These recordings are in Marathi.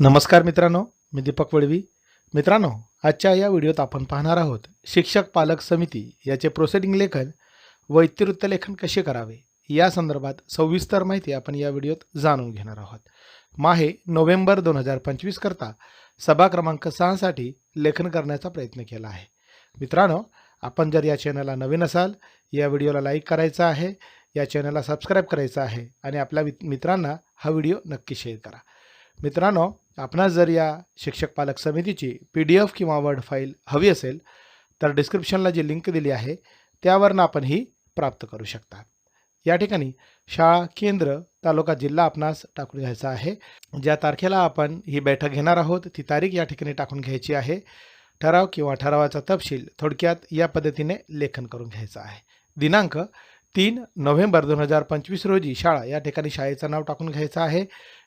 नमस्कार मित्रांनो मी दीपक वडवी. मित्रांनो आजच्या या व्हिडिओत आपण पाहणार आहोत शिक्षक पालक समिती याचे प्रोसिडिंग लेखन व इतिवृत्त लेखन कसे करावे? या संदर्भात सविस्तर माहिती आपण या व्हिडिओत जाणून घेणार आहोत. माहे नोव्हेंबर दोन हजार पंचवीस करता सभा क्रमांक सहासाठी लेखन करण्याचा प्रयत्न केला आहे. मित्रांनो आपण जर या चॅनलला नवीन असाल या व्हिडिओला लाईक करायचा आहे या चॅनलला सबस्क्राईब करायचं आहे आणि आपल्या मित्रांना हा व्हिडिओ नक्की शेअर करा. मित्रांनो आपणास जर या शिक्षक पालक समितीची पी डी एफ किंवा वर्ड फाईल हवी असेल तर डिस्क्रिप्शनला जी लिंक दिली आहे त्यावरनं आपण ही प्राप्त करू शकता. या ठिकाणी शाळा केंद्र तालुका जिल्हा आपणास टाकून घ्यायचा आहे. ज्या तारखेला आपण ही बैठक घेणार आहोत ती तारीख या ठिकाणी टाकून घ्यायची आहे. ठराव किंवा ठरावाचा तपशील थोडक्यात या पद्धतीने लेखन करून घ्यायचं आहे. दिनांक तीन नोव्हेंबर दोन हजार पंचवीस रोजी शाळा या ठिकाणी शाळेचं नाव टाकून घ्यायचं आहे.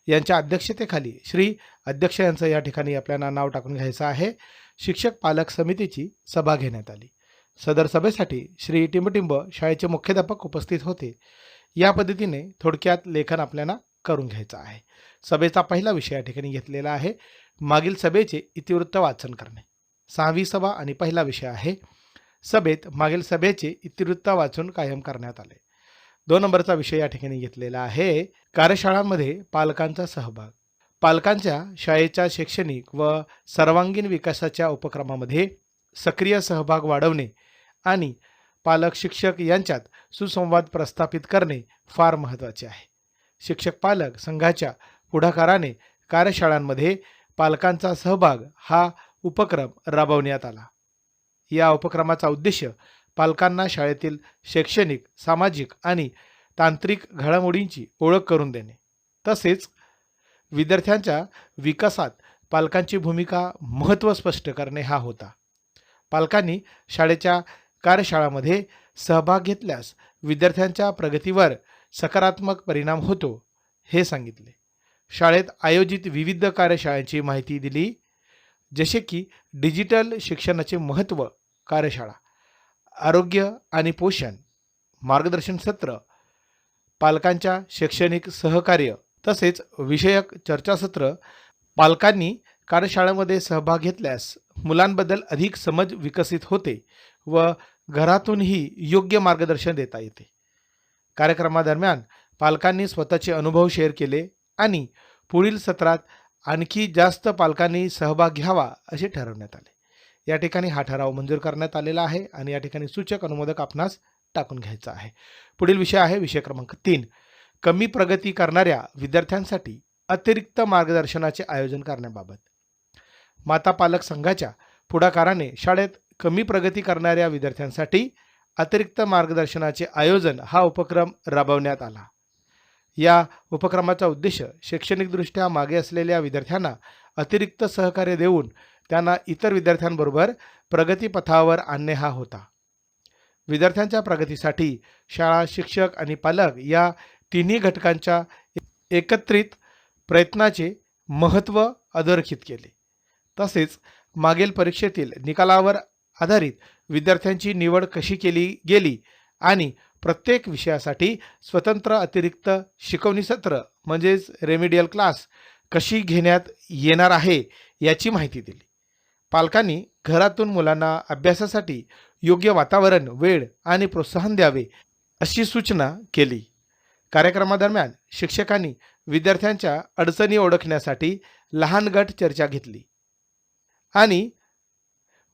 यांच्या अध्यक्षतेखाली श्री अध्यक्ष यांचं या ठिकाणी आपल्याला नाव टाकून घ्यायचं आहे. शिक्षक पालक समितीची सभा घेण्यात आली. सदर सभेसाठी श्री टिंबटिंब शाळेचे मुख्याध्यापक उपस्थित होते. या पद्धतीने थोडक्यात लेखन आपल्याला करून घ्यायचं आहे. सभेचा पहिला विषय या ठिकाणी घेतलेला आहे. मागील सभेचे इतिवृत्त वाचन करणे. सहावी सभा आणि पहिला विषय आहे. सभेत मागील सभेचे इतिवृत्त वाचून कायम करण्यात आले. दोन नंबरचा विषय या ठिकाणी घेतलेला आहे. कार्यशाळांमध्ये पालकांचा सहभाग. पालकांच्या शाळेच्या शैक्षणिक व सर्वांगीण विकासाच्या उपक्रमामध्ये सक्रिय सहभाग वाढवणे आणि पालक शिक्षक यांच्यात सुसंवाद प्रस्थापित करणे फार महत्त्वाचे आहे. शिक्षक पालक संघाच्या पुढाकाराने कार्यशाळांमध्ये पालकांचा सहभाग हा उपक्रम राबवण्यात आला. या उपक्रमाचा उद्देश पालकांना शाळेतील शैक्षणिक सामाजिक आणि तांत्रिक घडामोडींची ओळख करून देणे. तसेच विद्यार्थ्यांच्या विकासात पालकांची भूमिका महत्त्व स्पष्ट करणे हा होता. पालकांनी शाळेच्या कार्यशाळामध्ये सहभाग घेतल्यास विद्यार्थ्यांच्या प्रगतीवर सकारात्मक परिणाम होतो हे सांगितले. शाळेत आयोजित विविध कार्यशाळांची माहिती दिली जसे की डिजिटल शिक्षणाचे महत्त्व कार्यशाळा आरोग्य आणि पोषण मार्गदर्शन सत्र पालकांच्या शैक्षणिक सहकार्य तसेच विषयक चर्चासत्र पालकांनी कार्यशाळेमध्ये सहभाग घेतल्यास मुलांबद्दल अधिक समज विकसित होते व घरातूनही योग्य मार्गदर्शन देता येते. कार्यक्रमादरम्यान पालकांनी स्वतःचे अनुभव शेअर केले आणि पुढील सत्रात आणखी जास्त पालकांनी सहभाग घ्यावा असे ठरवण्यात आले. या ठिकाणी हा ठराव मंजूर करण्यात आलेला आहे आणि या ठिकाणी सूचक अनुमोदक आपणास टाकून घ्यायचा आहे. पुढील विषय आहे विषय क्रमांक तीन. कमी प्रगती करणाऱ्या विद्यार्थ्यांसाठी अतिरिक्त मार्गदर्शनाचे आयोजन करण्याबाबत. माता पालक संघाच्या पुढाकाराने शाळेत कमी प्रगती करणाऱ्या विद्यार्थ्यांसाठी अतिरिक्त मार्गदर्शनाचे आयोजन हा उपक्रम राबवण्यात आला. या उपक्रमाचा उद्देश शैक्षणिकदृष्ट्या मागे असलेल्या विद्यार्थ्यांना अतिरिक्त सहकार्य देऊन त्यांना इतर विद्यार्थ्यांबरोबर प्रगतीपथावर आणणे हा होता. विद्यार्थ्यांच्या प्रगतीसाठी शाळा शिक्षक आणि पालक या तिन्ही घटकांच्या एकत्रित प्रयत्नाचे महत्त्व अधोरेखित केले. तसेच मागील परीक्षेतील निकालावर आधारित विद्यार्थ्यांची निवड कशी केली गेली आणि प्रत्येक विषयासाठी स्वतंत्र अतिरिक्त शिकवणी सत्र म्हणजेच रेमिडियल क्लास कशी घेण्यात येणार आहे याची माहिती दिली. पालकांनी घरातून मुलांना अभ्यासासाठी योग्य वातावरण वेळ आणि प्रोत्साहन द्यावे अशी सूचना केली. कार्यक्रमादरम्यान शिक्षकांनी विद्यार्थ्यांच्या अडचणी ओळखण्यासाठी लहान गट चर्चा घेतली आणि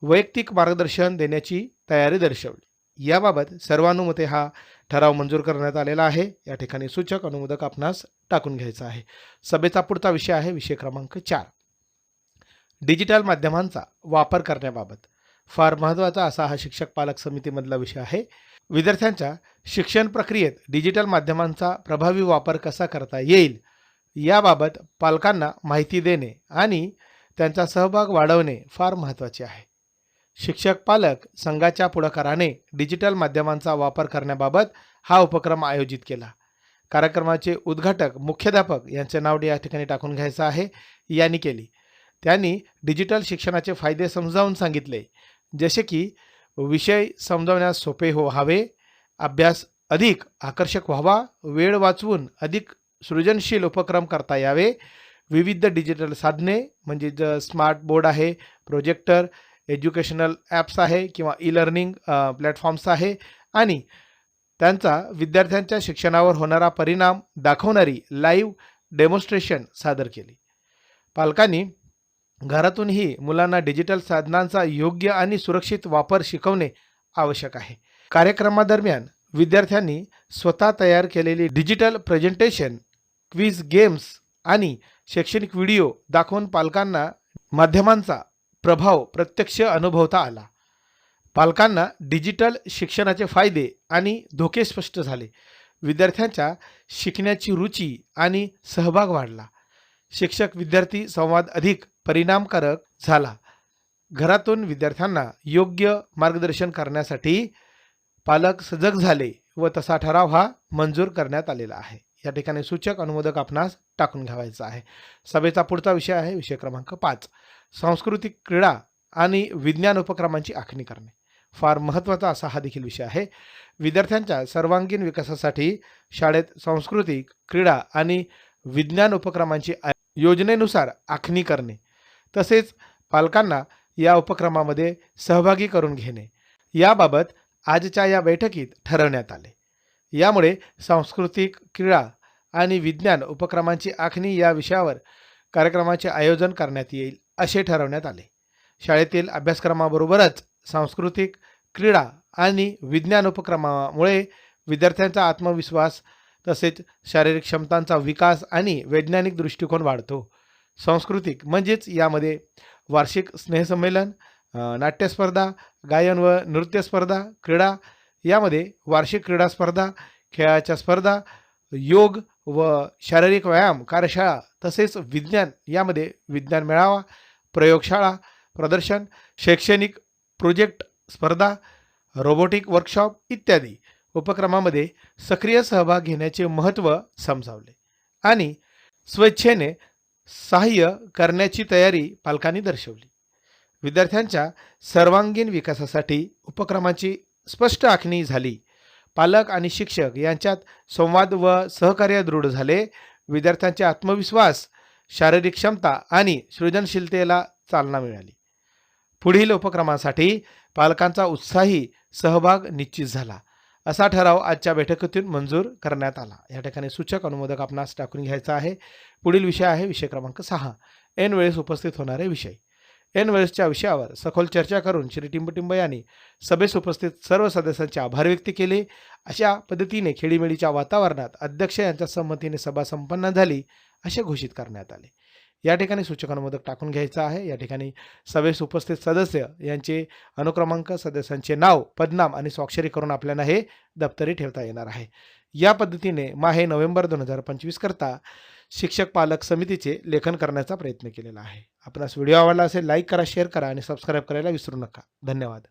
वैयक्तिक मार्गदर्शन देण्याची तयारी दर्शवली. याबाबत सर्वानुमते हा ठराव मंजूर करण्यात आलेला आहे. या ठिकाणी सूचक अनुमोदक आपणास टाकून घ्यायचा आहे. सभेचा पुढचा विषय आहे विषय क्रमांक चार. डिजिटल माध्यमांचा वापर करण्याबाबत. फार महत्त्वाचा असा हा शिक्षक पालक समितीमधला विषय आहे. विद्यार्थ्यांच्या शिक्षण प्रक्रियेत डिजिटल माध्यमांचा प्रभावी वापर कसा करता येईल याबाबत पालकांना माहिती देणे आणि त्यांचा सहभाग वाढवणे फार महत्त्वाचे आहे. शिक्षक पालक संघाच्या पुढाकाराने डिजिटल माध्यमांचा वापर करण्याबाबत हा उपक्रम आयोजित केला. कार्यक्रमाचे उद्घाटक मुख्याध्यापक यांचे नाव या ठिकाणी टाकून घ्यायचं आहे. यांनी केली. त्यांनी डिजिटल शिक्षणाचे फायदे समजावून सांगितले. जसे की विषय समजावण्यास सोपे हो हवे अभ्यास अधिक आकर्षक व्हावा वेळ वाचवून अधिक सृजनशील उपक्रम करता यावे विविध डिजिटल साधने म्हणजे ज स्मार्ट बोर्ड आहे प्रोजेक्टर एज्युकेशनल ॲप्स आहे किंवा ई लर्निंग प्लॅटफॉर्म्स आहे आणि त्यांचा विद्यार्थ्यांच्या शिक्षणावर होणारा परिणाम दाखवणारी लाईव्ह डेमॉन्स्ट्रेशन सादर केली. पालकांनी घरातूनही मुलांना डिजिटल साधनांचा योग्य आणि सुरक्षित वापर शिकवणे आवश्यक आहे. कार्यक्रमादरम्यान विद्यार्थ्यांनी स्वतः तयार केलेली डिजिटल प्रेझेंटेशन क्विज गेम्स आणि शैक्षणिक व्हिडिओ दाखवून पालकांना माध्यमांचा प्रभाव प्रत्यक्ष अनुभवता आला. पालकांना डिजिटल शिक्षणाचे फायदे आणि धोके स्पष्ट झाले. विद्यार्थ्यांच्या शिकण्याची रुची आणि सहभाग वाढला. शिक्षक विद्यार्थी संवाद अधिक परिणामकारक झाला. घरातून विद्यार्थ्यांना योग्य मार्गदर्शन करण्यासाठी पालक सजग झाले व तसा ठराव हा मंजूर करण्यात आलेला आहे. या ठिकाणी सूचक अनुमोदक आपणास टाकून घ्यावायचा आहे. सभेचा पुढचा विषय आहे विषय क्रमांक पाच. सांस्कृतिक क्रीडा आणि विज्ञान उपक्रमांची आखणी करणे. फार महत्त्वाचा असा हा देखील विषय आहे. विद्यार्थ्यांच्या सर्वांगीण विकासासाठी शाळेत सांस्कृतिक क्रीडा आणि विज्ञान उपक्रमांची योजनेनुसार आखणी करणे. तसेच पालकांना या उपक्रमामध्ये सहभागी करून घेणे. याबाबत आजच्या या बैठकीत ठरवण्यात आले. यामुळे सांस्कृतिक क्रीडा आणि विज्ञान उपक्रमांची आखणी या विषयावर कार्यक्रमाचे आयोजन करण्यात येईल असे ठरवण्यात आले. शाळेतील अभ्यासक्रमाबरोबरच सांस्कृतिक क्रीडा आणि विज्ञान उपक्रमामुळे विद्यार्थ्यांचा आत्मविश्वास तसेच शारीरिक क्षमतांचा विकास आणि वैज्ञानिक दृष्टिकोन वाढतो. सांस्कृतिक म्हणजेच यामध्ये वार्षिक स्नेहसंमेलन नाट्यस्पर्धा गायन व नृत्य स्पर्धा क्रीडा यामध्ये वार्षिक क्रीडा स्पर्धा खेळाच्या स्पर्धा योग व शारीरिक व्यायाम कार्यशाळा तसेच विज्ञान यामध्ये विज्ञान मेळावा प्रयोगशाळा प्रदर्शन शैक्षणिक प्रोजेक्ट स्पर्धा रोबोटिक वर्कशॉप इत्यादी उपक्रमामध्ये सक्रिय सहभाग घेण्याचे महत्त्व समजावले. आणि स्वेच्छेने सहाय्य करण्याची तयारी पालकांनी दर्शवली. विद्यार्थ्यांच्या सर्वांगीण विकासासाठी उपक्रमाची स्पष्ट आखणी झाली. पालक आणि शिक्षक यांच्यात संवाद व सहकार्य दृढ झाले. विद्यार्थ्यांचे आत्मविश्वास शारीरिक क्षमता आणि सृजनशीलतेला चालना मिळाली. पुढील उपक्रमासाठी पालकांचा उत्साही सहभाग निश्चित झाला. असा ठराव आजच्या बैठकीतून मंजूर करण्यात आला. या ठिकाणी सूचक अनुमोदक आपणास टाकून घ्यायचा आहे. पुढील विषय आहे विषय क्रमांक सहा. ऐन वेळेस उपस्थित होणारे विषय. एन वेळेसच्या विषयावर सखोल चर्चा करून श्री टिंबटिंब यांनी सभेस उपस्थित सर्व सदस्यांचे आभार व्यक्त केले. अशा पद्धतीने खेळीमेळीच्या वातावरणात अध्यक्ष यांच्या संमतीने सभा संपन्न झाली असे घोषित करण्यात आले. या ठिकाणी सूचकांमोदक टाकून घ्यायचा आहे. या ठिकाणी सभेस उपस्थित सदस्य यांचे अनुक्रमांक सदस्यांचे नाव पदनाम आणि स्वाक्षरी करून आपल्याला हे दप्तरी ठेवता येणार आहे. या पद्धतीने माहे नोव्हेंबर दोन हजार पंचवीस करता शिक्षक पालक समितीचे लेखन करण्याचा प्रयत्न केलेला आहे. आपणास व्हिडिओ आवडला असेल लाईक करा शेअर करा आणि सबस्क्राईब करायला विसरू नका. धन्यवाद.